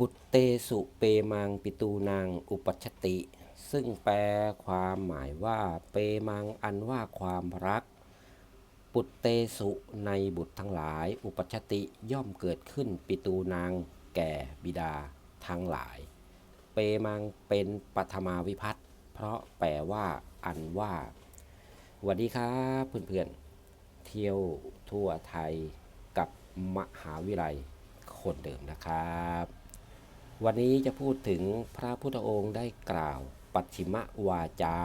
ปุตเตสุเปมังปิตูนางอุปัชติ ซึ่งแปลความหมายว่าเปมังอันว่าความรัก ปุตเตสุในบุตรทั้งหลาย อุปัชติย่อมเกิดขึ้นปิตูนางแก่บิดาทั้งหลาย เปมังเป็นปัทมาวิพัตน์เพราะแปลว่าอันว่าสวัสดีครับเพื่อนๆเที่ยวทั่วไทยกับมหาวิทยาลัยคนเดิมนะครับ วันนี้จะพูดถึงพระพุทธองค์ได้กล่าว ปัจฉิมวาจา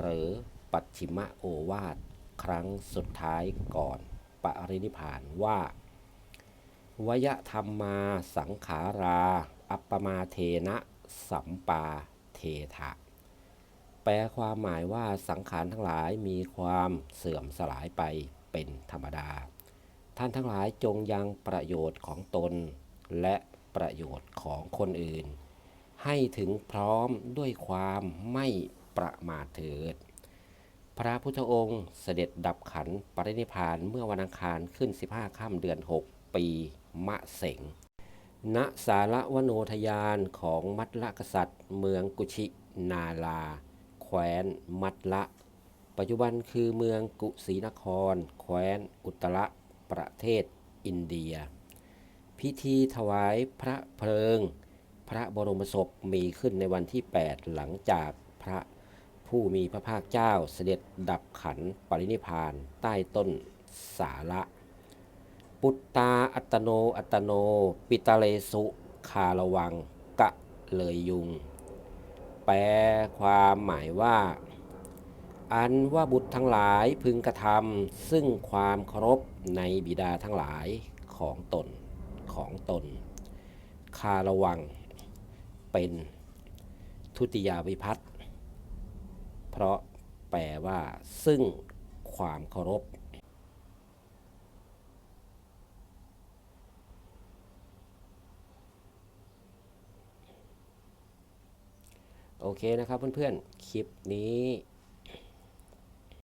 หรือปัจฉิมโอวาทครั้งสุดท้ายก่อนปรินิพานว่าวยธรรมมาสังขารา อัปปมาเทนะสัมปาเทถะ แปลความหมายว่าสังขารทั้งหลายมีความเสื่อมสลายไปเป็นธรรมดา ท่านทั้งหลายจงยังประโยชน์ของตน และ ประโยชน์ของคนอื่น ให้ถึงพร้อมด้วยความไม่ประมาทเถิด พระพุทธองค์เสด็จดับขันปรินิพานเมื่อวันอังคารขึ้น 15ค่ำเดือน 6 ปีมะเสงณสารวโนทยานของมัตละกษัตริย์ เมืองกุชินาลา แคว้นมัตละ ปัจจุบันคือเมืองกุสีนคร แคว้นอุตระประเทศอินเดีย พิธีถวายพระเพลิง พระบรมศพมีขึ้นในวันที่ 8 หลังจากพระผู้มีพระภาคเจ้าเสด็จดับขันปรินิพพานใต้ต้นสาระ ปุตตาอัตโนอัตโน ปิตาเลสุคาระวังกะเลยยุง แปลความหมายว่า อันว่าบุตรทั้งหลายพึงกระทำซึ่งความเคารพในบิดาทั้งหลายของตน ของตน คาระวัง เป็นทุติยาวิพัตน์เพราะแปลว่า ซึ่งความเคารพโอเคนะครับเพื่อนๆ คลิปนี้